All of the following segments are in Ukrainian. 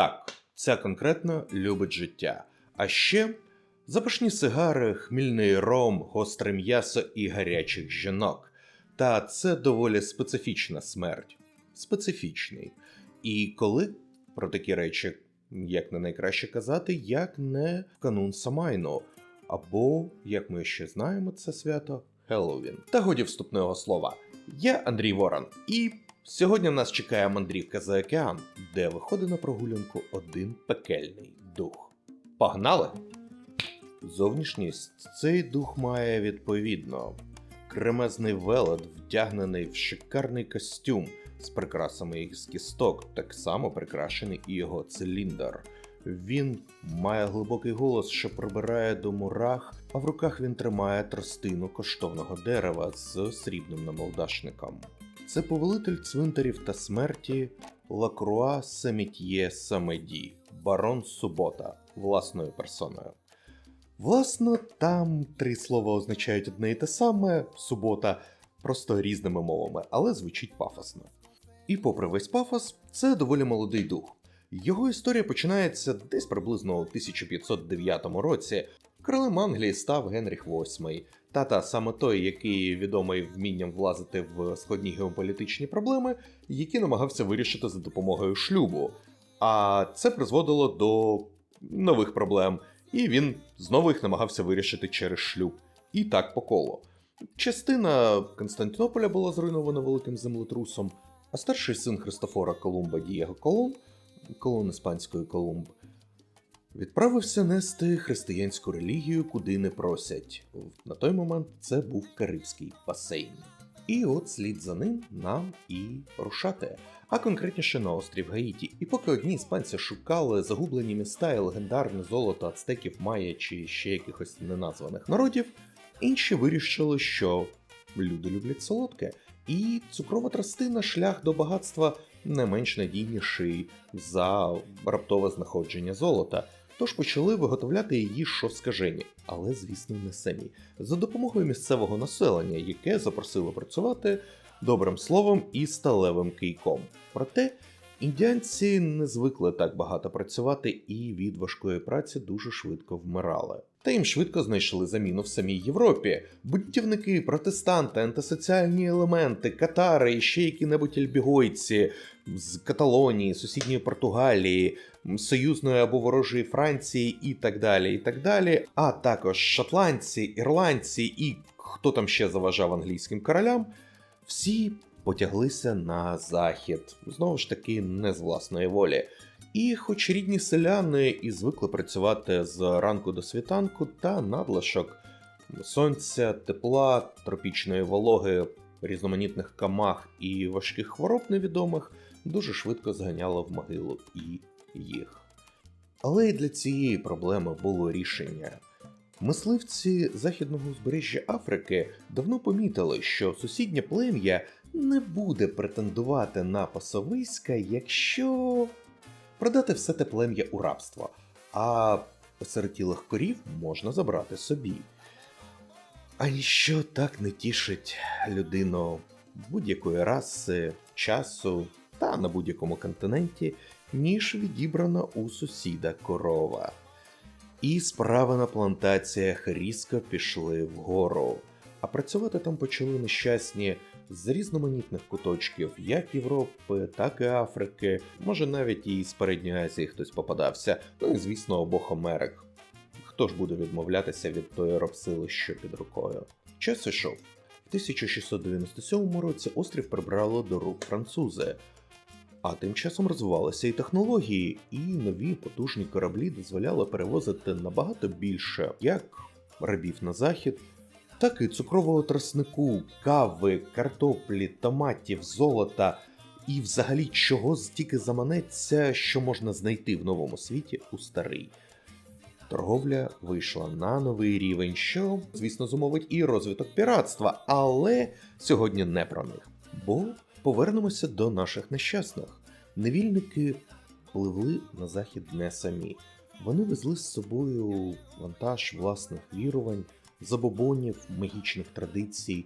Так, ця конкретно любить життя. А ще запашні сигари, хмільний ром, гостре м'ясо і гарячих жінок. Та це доволі специфічна смерть. Специфічний. І коли про такі речі, як не найкраще казати, як не в канун Самайну, або, як ми ще знаємо, це свято Хеллоуін. Та годі вступного слова. Я Андрій Ворон, і сьогодні нас чекає мандрівка за океан, де виходить на прогулянку один пекельний дух. Погнали! Зовнішність цей дух має відповідно. Кремезний велет, вдягнений в шикарний костюм з прикрасами із кісток, так само прикрашений і його циліндр. Він має глибокий голос, що прибирає до мурах, а в руках він тримає тростину коштовного дерева з срібним намолдашником. Це повелитель цвинтарів та смерті Лакруа Семітьє Самеді, барон Субота, власною персоною. Власно, там три слова означають одне і те саме субота, просто різними мовами, але звучить пафосно. І попри весь пафос, це доволі молодий дух. Його історія починається десь приблизно у 1509 році. Королем Англії став Генріх VIII, тата саме той, який відомий вмінням влазити в складні геополітичні проблеми, які намагався вирішити за допомогою шлюбу. А це призводило до нових проблем, і він знову їх намагався вирішити через шлюб. І так по колу. Частина Константинополя була зруйнована великим землетрусом, а старший син Христофора Колумба Дієго Колумб, колон іспанської Колумб, відправився нести християнську релігію, куди не просять. На той момент це був Карибський басейн. І от слід за ним нам і рушати, а конкретніше на острів Гаїті. І поки одні іспанці шукали загублені міста і легендарне золото ацтеків, майя чи ще якихось неназваних народів, інші вирішили, що люди люблять солодке, і цукрова тростина шлях до багатства не менш надійніший за раптове знаходження золота. Тож почали виготовляти її що скажені, але, звісно, не самі, за допомогою місцевого населення, яке запросило працювати добрим словом і сталевим кийком. Проте індіанці не звикли так багато працювати і від важкої праці дуже швидко вмирали. Та їм швидко знайшли заміну в самій Європі. Будівники, протестанти, антисоціальні елементи, катари і ще які-небудь альбігойці з Каталонії, сусідньої Португалії, союзної або ворожої Франції і так далі. і так далі. А також шотландці, ірландці і хто там ще заважав англійським королям, всі потяглися на захід, знову ж таки, не з власної волі. І, хоч рідні селяни і звикли працювати з ранку до світанку, та надлишок сонця, тепла, тропічної вологи, різноманітних камах і важких хвороб невідомих дуже швидко зганяло в могилу і їх. Але й для цієї проблеми було рішення. Мисливці західного узбережжя Африки давно помітили, що сусіднє плем'я не буде претендувати на пасовиська, якщо продати все те плем'я у рабство, а осиротілих корів можна забрати собі. А ніщо так не тішить людину будь-якої раси, часу та на будь-якому континенті, ніж відібрана у сусіда корова. І справи на плантаціях різко пішли вгору, а працювати там почали нещасні з різноманітних куточків, як Європи, так і Африки, може навіть і з передньої Азії хтось попадався, ну і звісно обох Америк. Хто ж буде відмовлятися від тої робсили, що під рукою? Час ішов. В 1697 році острів прибрало до рук французи. А тим часом розвивалися і технології, і нові потужні кораблі дозволяли перевозити набагато більше як рабів на захід, так і цукрового троснику, кави, картоплі, томатів, золота і взагалі чого стільки заманеться, що можна знайти в новому світі у старий. Торговля вийшла на новий рівень, що, звісно, зумовить і розвиток піратства, але сьогодні не про них. Бо повернемося до наших нещасних. Невільники пливли на захід не самі. Вони везли з собою вантаж власних вірувань, забобонів, магічних традицій.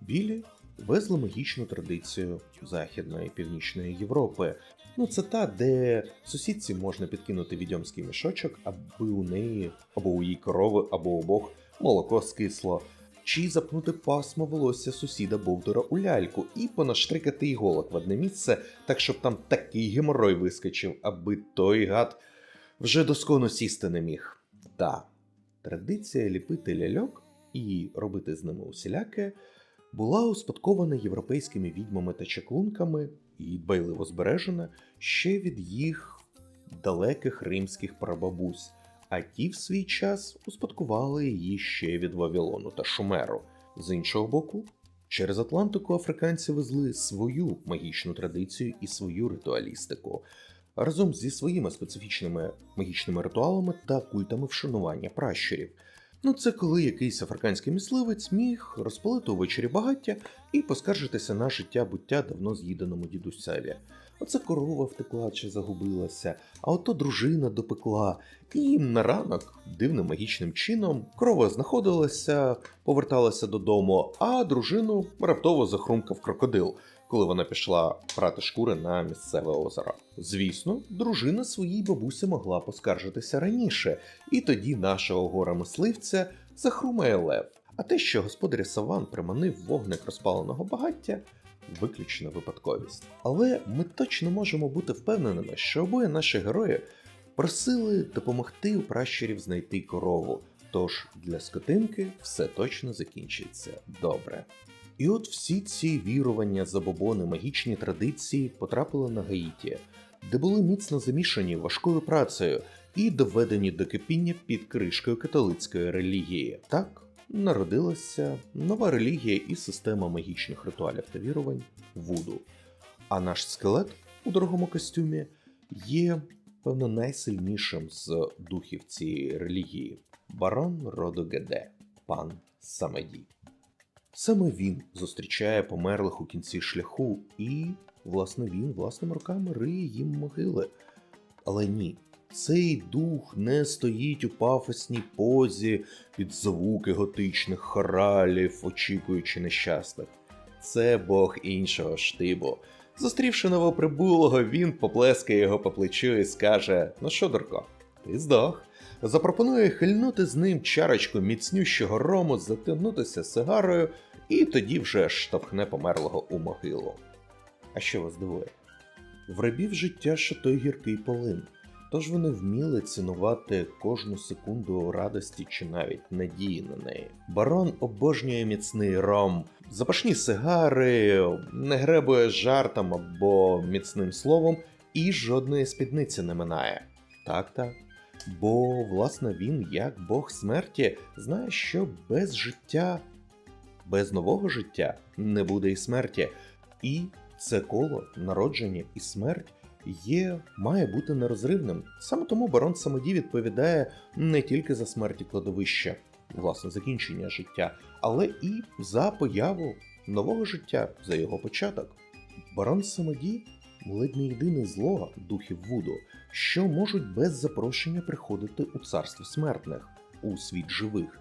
Білі везли магічну традицію Західної Північної Європи, Ну, це та, де сусідці можна підкинути відьомський мішочок, аби у неї або у її корови, або обох молоко скисло. Чи запнути пасмо волосся сусіда Бовдора у ляльку і понаштрикати іголок в одне місце, так щоб там такий геморой вискочив, аби той гад вже доскону сісти не міг. Та традиція ліпити ляльок і робити з ними усіляке була успадкована європейськими відьмами та чаклунками і дбайливо збережена ще від їх далеких римських прабабусь, а ті в свій час успадкували її ще від Вавилону та Шумеру. З іншого боку, через Атлантику африканці везли свою магічну традицію і свою ритуалістику разом зі своїми специфічними магічними ритуалами та культами вшанування пращурів. Ну, це коли якийсь африканський мисливець міг розпалити увечері багаття і поскаржитися на життя буття давно з'їденому дідусеві. Оце корова втекла чи загубилася, а ото дружина допекла. І на ранок дивним магічним чином корова знаходилася, поверталася додому, а дружину раптово захрумкав крокодил, коли вона пішла прати шкури на місцеве озеро. Звісно, дружина своїй бабусі могла поскаржитися раніше, і тоді нашого гора мисливця захрумає лев. А те, що господаря Саван приманив вогник розпаленого багаття, виключна випадковість. Але ми точно можемо бути впевненими, що обоє наші герої просили допомогти у пращурів знайти корову. Тож для скотинки все точно закінчиться добре. І от всі ці вірування, забобони, магічні традиції потрапили на Гаїті, де були міцно замішані важкою працею і доведені до кипіння під кришкою католицької релігії. Так народилася нова релігія і система магічних ритуалів та вірувань Вуду. А наш скелет у дорогому костюмі є, певно, найсильнішим з духів цієї релігії барон роду Геде, пан Самеді. Саме він зустрічає померлих у кінці шляху, і, власне, він власними руками риє їм могили. Але ні, цей дух не стоїть у пафосній позі під звуки готичних хоралів, очікуючи нещасних. Це бог іншого штибу. Зустрівши новоприбулого, він поплескає його по плечу і скаже: Ну що, Дурко, ти здох. Запропонує хильнути з ним чарочку міцнющого рому, затягнутися сигарою, і тоді вже штовхне померлого у могилу. А що вас дивує? В рабів життя ще той гіркий полин, тож вони вміли цінувати кожну секунду радості чи навіть надії на неї. Барон обожнює міцний ром, запашні сигари, не гребує жартом або міцним словом, і жодної спідниці не минає. Так, так. Бо, власне, він, як Бог смерті, знає, що без життя, без нового життя не буде і смерті. І це коло, народження і смерть є, має бути нерозривним. Саме тому барон Самоді відповідає не тільки за смерті кладовища, власне, закінчення життя, але і за появу нового життя, за його початок. Барон Самоді ледь не єдине зло духів Вуду, що можуть без запрошення приходити у царство смертних, у світ живих,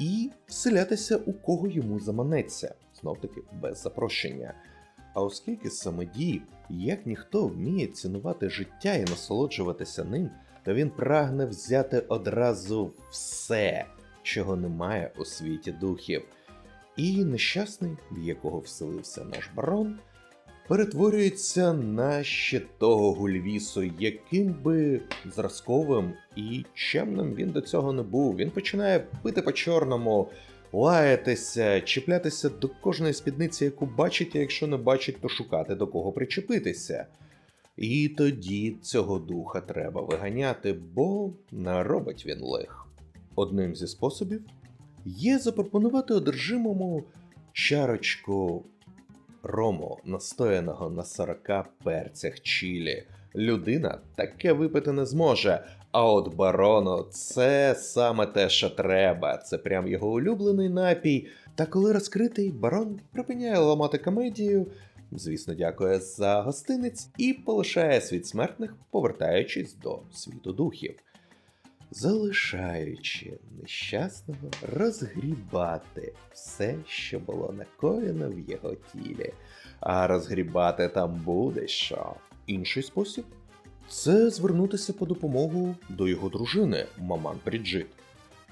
і вселятися у кого йому заманеться, знов таки без запрошення. А оскільки самодій, як ніхто вміє цінувати життя і насолоджуватися ним, то він прагне взяти одразу все, чого немає у світі духів. І нещасний, в якого вселився наш барон, перетворюється на ще того гульвісу, яким би зразковим і чемним він до цього не був. Він починає пити по-чорному, лаятися, чіплятися до кожної спідниці, яку бачить, а якщо не бачить, то шукати до кого причепитися. І тоді цього духа треба виганяти, бо наробить він лих. Одним зі способів є запропонувати одержимому чарочку рому, настояного на 40 перцях чілі. Людина таке випити не зможе. А от барону це саме те, що треба. Це прям його улюблений напій. Та коли розкритий, барон припиняє ламати комедію, звісно, дякує за гостинець і полишає світ смертних, повертаючись до світу духів, залишаючи нещасного розгрібати все, що було накоєно в його тілі. А розгрібати там буде що. Інший спосіб це звернутися по допомогу до його дружини Маман Бріджит.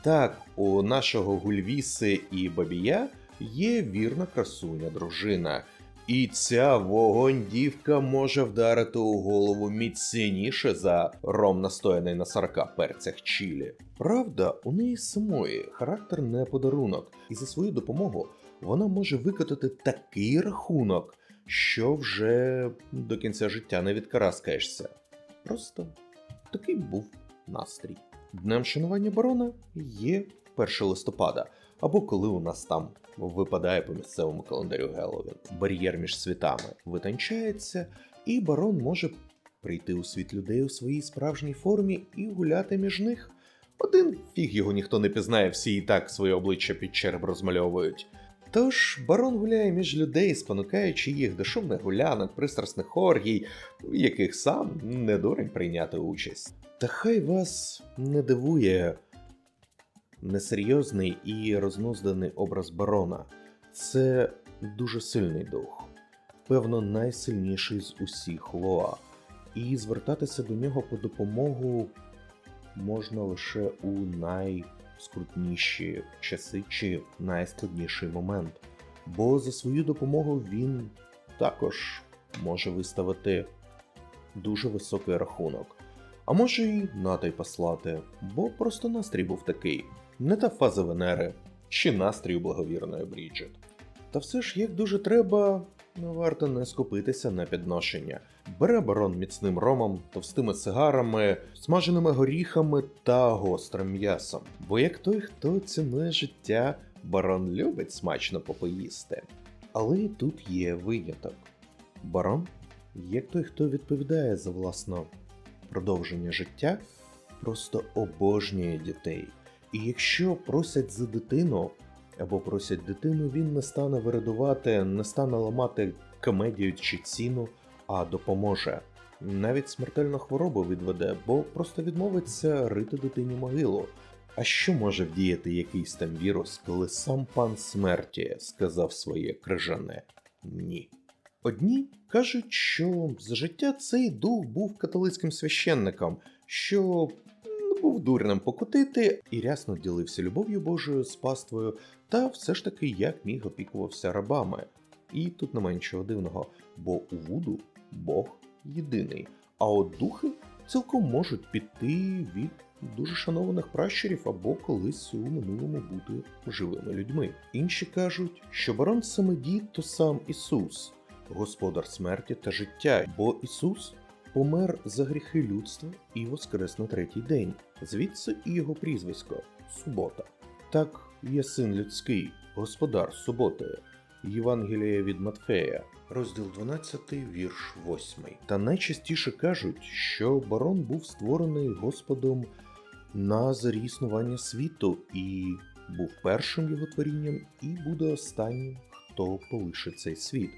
Так, у нашого Гульвіси і Бабія є вірна красуня дружина, і ця вогонь дівка може вдарити у голову міцніше за ром настояний на 40 перцях чілі. Правда, у неї самої характер не подарунок, і за свою допомогу вона може викотати такий рахунок, що вже до кінця життя не відкараскаєшся. Просто такий був настрій. Днем шанування барона є 1 листопада, або коли у нас там випадає по місцевому календарю Геловін. Бар'єр між світами витончається, і барон може прийти у світ людей у своїй справжній формі і гуляти між них. Один фіг його ніхто не пізнає, всі і так своє обличчя під череп розмальовують. Тож барон гуляє між людей, спонукаючи їх до шумних гулянок, пристрасних оргій, в яких сам не дурень прийняти участь. Та хай вас не дивує несерйозний і рознузданий образ барона. Це дуже сильний дух, певно, найсильніший з усіх Лоа, і звертатися до нього по допомогу можна лише у найскрутніші часи чи найскладніший момент. Бо за свою допомогу він також може виставити дуже високий рахунок. А може й натай послати, бо просто настрій був такий. Не та фаза Венери чи настрій благовірної Бріджит. Та все ж, як дуже треба, не варто не скупитися на підношення. Бере барон міцним ромом, товстими сигарами, смаженими горіхами та гострим м'ясом. Бо як той, хто цінує життя, барон любить смачно попоїсти. Але і тут є виняток. Барон, як той, хто відповідає за власне продовження життя, просто обожнює дітей. І якщо просять за дитину або просять дитину, він не стане вирадувати, не стане ламати комедію чи ціну, а допоможе. Навіть смертельну хворобу відведе, бо просто відмовиться рити дитині могилу. А що може вдіяти якийсь там вірус, коли сам пан смерті сказав своє крижане ні? Одні кажуть, що за життя цей дух був католицьким священником, що був дурним покотити і рясно ділився любов'ю Божою з паствою, та все ж таки як міг опікувався рабами. І тут не меншого дивного, бо у Вуду Бог єдиний, а от духи цілком можуть піти від дуже шанованих пращурів або колись у минулому бути живими людьми. Інші кажуть, що барон Самедій то сам Ісус, господар смерті та життя, бо Ісус помер за гріхи людства і воскрес на третій день. Звідси і його прізвисько Субота. Так є син людський, господар суботи. Євангелія від Матфея, розділ 12, вірш 8. Та найчастіше кажуть, що барон був створений Господом на зарі існування світу і був першим його творінням, і буде останнім, хто полишить цей світ.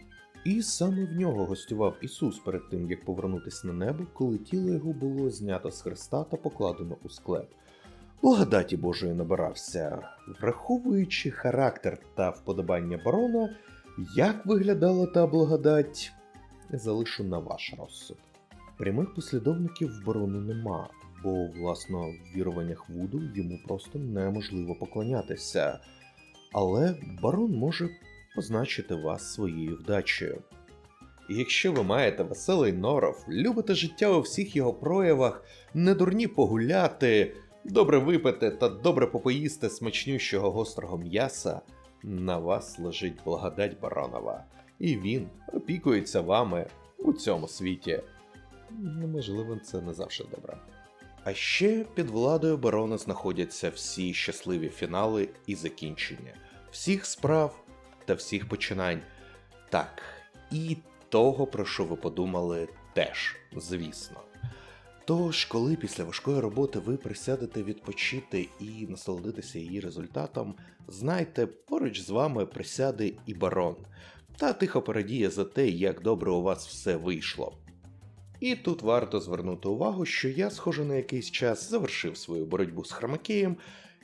І саме в нього гостював Ісус перед тим, як повернутися на небо, коли тіло його було знято з хреста та покладено у склеп. Благодаті Божої набирався, враховуючи характер та вподобання барона, як виглядала та благодать, залишу на ваш розсуд. Прямих послідовників барону нема, бо, власно, в віруваннях Вуду йому просто неможливо поклонятися. Але барон може позначити вас своєю вдачею. І якщо ви маєте веселий норов, любите життя у всіх його проявах, не дурні погуляти, добре випити та добре попоїсти смачнющого гострого м'яса, на вас лежить благодать Баронова, і він опікується вами у цьому світі. Неможливо, це не завжди добре. А ще під владою барона знаходяться всі щасливі фінали і закінчення, всіх справ та всіх починань. Так, і того, про що ви подумали, теж, звісно. Тож, коли після важкої роботи ви присядете відпочити і насолодитися її результатом, знайте, поруч з вами присяде і барон, та тихо порадіє за те, як добре у вас все вийшло. І тут варто звернути увагу, що я, схоже, на якийсь час завершив свою боротьбу з Хромакеєм,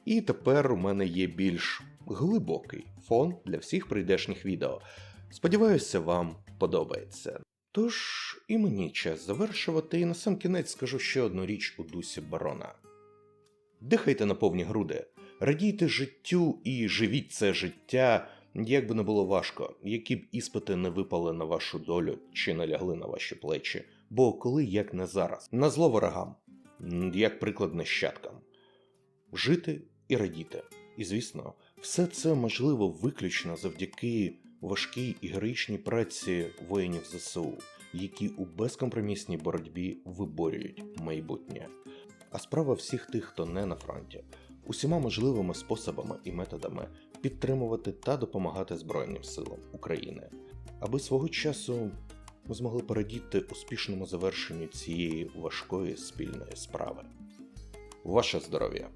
і тепер у мене є більш глибокий фон для всіх прийдешніх відео. Сподіваюся, вам подобається. Тож і мені час завершувати, і на сам кінець скажу ще одну річ у дусі барона. Дихайте на повні груди, радійте життю і живіть це життя, як би не було важко, які б іспити не випали на вашу долю чи не лягли на ваші плечі, бо коли як не зараз, на зло ворогам, як приклад нащадкам. Жити і радіти. І звісно, все це можливо виключно завдяки важкій і героїчній праці воїнів ЗСУ, які у безкомпромісній боротьбі виборюють майбутнє. А справа всіх тих, хто не на фронті, усіма можливими способами і методами підтримувати та допомагати Збройним силам України, аби свого часу ми змогли порадіти успішному завершенню цієї важкої спільної справи. Ваше здоров'я!